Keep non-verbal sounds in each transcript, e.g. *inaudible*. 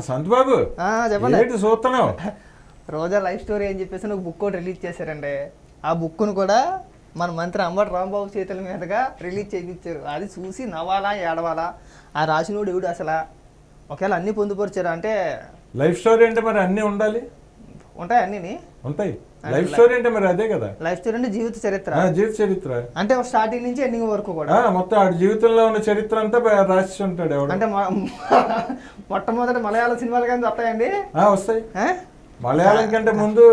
సంతబాబు ఆ, చెప్పండి. ఏంటి చూస్తున్నావు? రోజా లైఫ్ స్టోరీ అని చెప్పేసి ఒక బుక్ ఒకటి రిలీజ్ చేశారండి. ఆ బుక్ను కూడా మన మంత్రి అంబటి రాంబాబు చేతుల మీదుగా రిలీజ్ చేయించారు. అది చూసి నవ్వాలా ఏడవాలా? ఆ రాసినోడు ఎవడు అసలు? ఒకవేళ అన్ని పొందుపరిచారు అంటే లైఫ్ స్టోరీ అంటే మరి అన్నీ ఉండాలి? ఉంటాయి అన్నీ ఉంటాయి లైఫ్ స్టోరీ అంటే మరి అదే కదా? లైఫ్ స్టోరీ అంటే జీవిత చరిత్ర. జీవిత చరిత్ర. అంటే స్టార్టింగ్ నుంచి ఎండింగ్ వరకు కూడా. మొత్తం ఆడి జీవితంలో ఉన్న చరిత్ర అంతా రాసి ఉంటాడు ఎవడు. అంటే *laughs* మొట్టమొదటి మలయాళ సినిమాలు కానీ వస్తాయండి? వస్తాయి? మలయాళం కంటే ముందు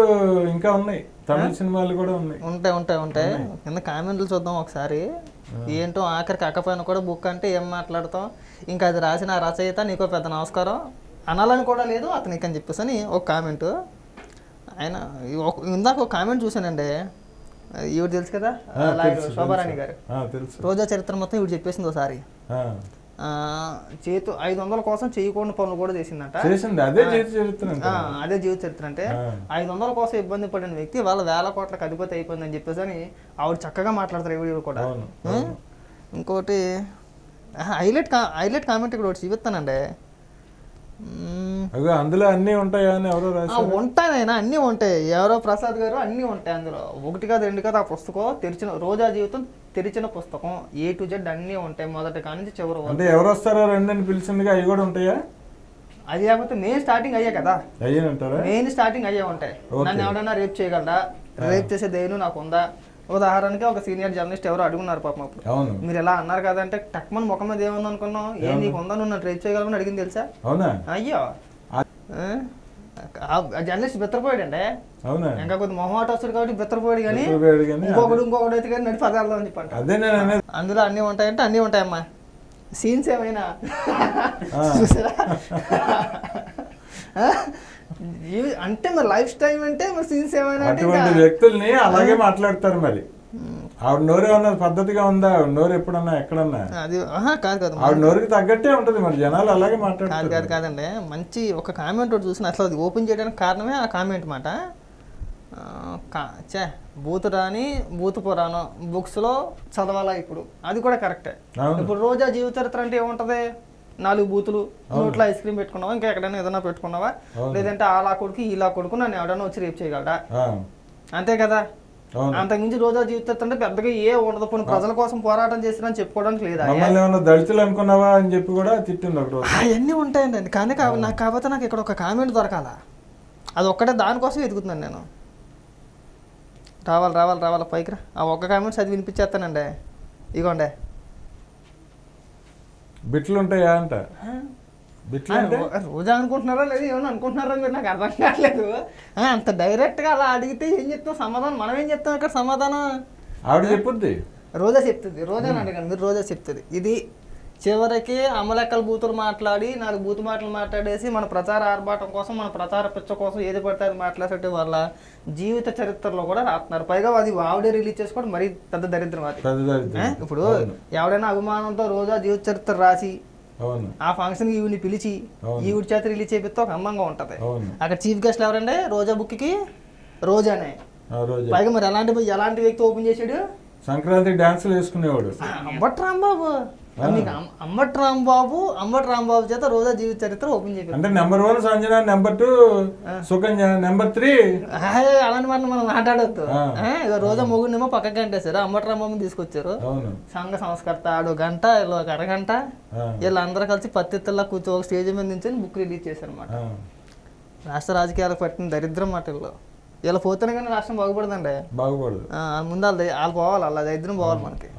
ఇంకా ఉన్నాయి. తమిళ సినిమాలు కూడా ఉన్నాయి. ఉంటాయి ఉంటాయి ఉంటాయి. కింద కామెంట్లు చూద్దాం ఒకసారి. ఏంటో ఆఖరికి అక్కపోయినా కూడా బుక్ అంటే ఏం మాట్లాడతాం? ఇంకా అది రాసిన రచయిత నీకో పెద్ద నమస్కారం. అనాలని కూడా లేదు అతనికి అని చెప్పేసి అని ఒక కామెంట్ ఆయన ఇందాక ఒక కామెంట్ చూశానండి. ఈవిడ తెలుసు కదా? శోభారాణి. గారు. రోజా చరిత్ర మొత్తం ఇవి చెప్పేసింది ఒకసారి. చేతు ఐదు వందల కోసం చేయకూడని పనులు కూడా చేసిందంట. చేసింది. అదే జీవిత చరిత్ర అదే జీవిత చరిత్ర అంటే. ఐదు వందల కోసం ఇబ్బంది పడిన వ్యక్తి వాళ్ళ వేల కోట్లకు అధిపతి అయిపోయిందని చెప్పేసి అని ఆవిడ చక్కగా మాట్లాడతారు ఎవరు కూడా? ఇంకోటి హైలైట్ హైలైట్ కామెంట్ ఇక్కడ ఒకటి చూపిస్తానండి. అగో అందులో అన్నీ ఉంటాయా అని ఎవరో రాశారు? ఉంటాయనైనా అన్నీ ఉంటాయి. ఎవరో ప్రసాద్ గారు అన్నీ ఉంటాయి అందులో. ఒకటి కాదు రెండు కాదు ఆ పుస్తకం తెరిచిన రోజా జీవితం తెరిచిన పుస్తకం. ఏ టు జెడ్ అన్నీ ఉంటాయి మొదటి కానించి చివరి వరకు. అంటే ఎవరు వస్తారో రండి అని పిలిచిందిగా అవి కూడా ఉంటాయా? అది కాకపోతే మెయిన్ స్టార్టింగ్ అయ్యే కదా. అయ్యానంటారా మెయిన్ స్టార్టింగ్ అయ్యే ఉంటాయి. Okay. నన్ను ఎవడన్నా రేప్ చేయగలరా రేప్ చేసే ధైర్యం నాకు ఉందా? ఉదాహరణకి ఒక సీనియర్ జర్నలిస్ట్ ఎవరు అడుగున్నారు పాపం అప్పుడు. మీరు ఎలా అన్నారు కదంటే టక్మన్ ముఖం మీద ఏముంది అనుకున్నాం ఏం నీకు ఉందా? నువ్వు నన్ను రేప్ చేయగలవని అడిగింది తెలుసా? అవునా? అయ్యో. జర్నలిస్ట్ బెత్తరపోయాడండి. అవునా? ఇంకా కొద్ది మొహమాట వస్తాడు కాబట్టి బెత్తరపోయాడు కానీ చెప్పాడు ఇంకొకడు ఇంకొకడు అయితే కానీ నడిచి పదార్థం అని అనేది అందులో అన్నీ ఉంటాయంటే అన్నీ ఉంటాయమ్మా. సీన్స్ ఏమైనా. చూసారా? *laughs* అంటే మరి లైఫ్ స్టైల్ అంటే మరి సీన్స్ ఏమైనా అంటే అటువంటి వ్యక్తుల్ని అలాగే మాట్లాడతారు మరి. ఆవిడ నోరు ఏమన్నా పద్ధతిగా ఉందా? ఆవిడ నోరు ఎప్పుడన్నా ఎక్కడన్నా? అది ఆహా, కాదు కాదు. ఆవిడ నోరుకి తగ్గట్టే ఉంటది మరి. జనాలు అలాగే మాట్లాడతారు. కాదు కాదండి. మంచి ఒక కామెంట్ ఒకటి చూసిన. అసలు అది ఓపెన్ చేయడానికి కారణమే ఆ కామెంట్ మాట. చే బూతు రాని బూతు పురాణం. బుక్స్లో చదవాలా ఇప్పుడు? అది కూడా కరెక్టే. ఇప్పుడు రోజా జీవిత చరిత్ర అంటే ఏముంటది? నాలుగు బూతులు నోట్లో ఐస్ క్రీమ్ పెట్టుకున్నావా? ఇంకా ఎక్కడైనా ఏదైనా పెట్టుకున్నావా. లేదంటే ఆలా కొడుకు ఇలా కొడుకు నన్ను ఎవడైనా వచ్చి రేపు చేయగలడా? అంతే కదా? అంతకుమించి రోజా జీవిత చరిత్ర అంటే పెద్దగా ఏ ఉండదు. పోనీ ప్రజల కోసం పోరాటం చేసినా చెప్పుకోవడానికి లేదా దళితులు అనుకున్నావా అని చెప్పి కూడా తిట్టింది ఒక రోజు. అవన్నీ ఉంటాయండి కానీ నాకు కాకపోతే నాకు ఇక్కడ ఒక కామెంట్ దొరకాల. అది ఒక్కటే దానికోసం వెతుకుతున్నాను నేను. రావాలి రావాలి రావాలి. పైకి రా. ఆ ఒక్క కామెంట్ చదివి వినిపించేస్తానండి. ఇగోండి. బిట్లు ఉంటాయా అంట? బిట్లు రోజా అనుకుంటున్నారా లేదు? ఏమన్నా అనుకుంటున్నారా? మీరు నాకు అర్థం కావట్లేదు. అంత డైరెక్ట్గా అలా అడిగితే ఏం చెప్తాం? సమాధానం మనం ఏం చెప్తాం ఇక్కడ సమాధానం? ఆవిడ చెప్పుద్ది? రోజా చెప్తుంది. రోజా అడగండి. మీరు రోజా చెప్తుంది. ఇది చివరికి అమలెక్కల బూతులు మాట్లాడి నాలుగు బూతు మాటలు మాట్లాడేసి మన ప్రచార ఆర్భాటం కోసం మన ప్రచార పిచ్చ కోసం ఏది పడితే అది మాట్లాడటం వల్ల జీవిత చరిత్రలో కూడా రాస్తున్నారు పైగా అది ఆవిడే రిలీజ్ చేసుకోవడం మరీ పెద్ద దరిద్రం అది. ఇప్పుడు. ఎవడైనా అభిమానంతో రోజా జీవిత చరిత్ర రాసి ఆ ఫంక్షన్ ఈవిని పిలిచి. ఈవిడ చేత రిలీజ్ చేపిస్తే ఒక అందంగా ఉంటది. అక్కడ చీఫ్ గెస్ట్ ఎవరండి రోజా బుక్కి రోజానే. ఆ రోజు. పైగా మరి ఎలాంటి ఎలాంటి వ్యక్తి ఓపెన్ చేశాడు సంక్రాంతి డాన్సులు వేసుకునేవాడు. అంబట్ రాంబాబు మీకు అంబట్ రాంబాబు అంబట్ రాంబాబు చేత రోజా జీవిత చరిత్ర ఓపెన్ చేయాలి అంటే number one Sanjana number two Sukanya number three అలాంటి మాట మనం మాట్లాడొద్దు. రోజా మొగుడినేమో పక్కకి గంటేశారు అంబట్ రాంబాబుని తీసుకొచ్చారు. సంఘ సంస్కర్త ఆడు గంట వీళ్ళు ఒక అరగంట. వీళ్ళందరూ కలిసి పత్తిత్తుల్లా కూర్చో ఒక స్టేజ్ మీద నుంచి బుక్ రిలీజ్ చేశారు అనమాట రాష్ట్ర రాజకీయాలకు పట్టిన దరిద్రం మాట వీళ్ళు. వీళ్ళు పోతేనే కానీ రాష్ట్రం బాగుపడదండి. బాగుపడదు. ముందు వాళ్ళు వాళ్ళు పోవాలి వాళ్ళ దరిద్రం పోవాలి మనకి.